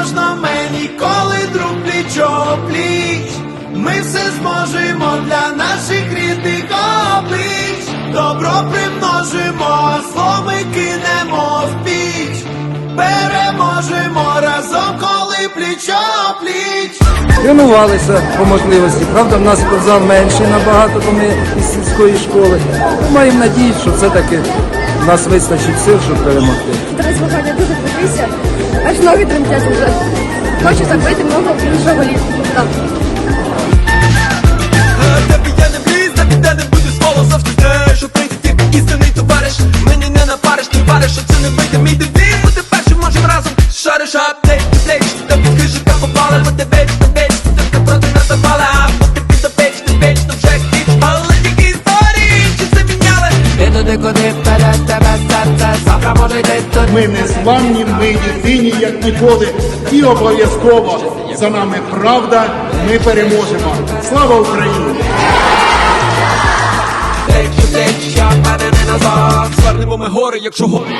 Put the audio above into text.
можна мені, коли друг плічо пліч. Ми все зможемо для наших рідних облич. Добро примножимо, а зло ми кинемо в піч. Переможемо разом, коли плічо пліч. Тренувалися по можливості. Правда, в нас спортзал менший набагато, бо ми із сільської школи. Ми маємо надію, що все-таки в нас вистачить сил, щоб перемогти. Три змагання дуже дивися, аж ноги тремтять вже. Хочу забити много. Так. Тебе я не напариш, ти вариш, що це не вийде мій дебіт Ми тепер чи можем разом, шариш аптек, плеч Іду куди перед тебе серце, завтра може йти тут Ми не зламні, ми єдині, як ніколи, і обов'язково за нами правда. Ми переможемо. Слава Україні! Плеч, плеч, я не назад Звернемо ми гори, якщо гори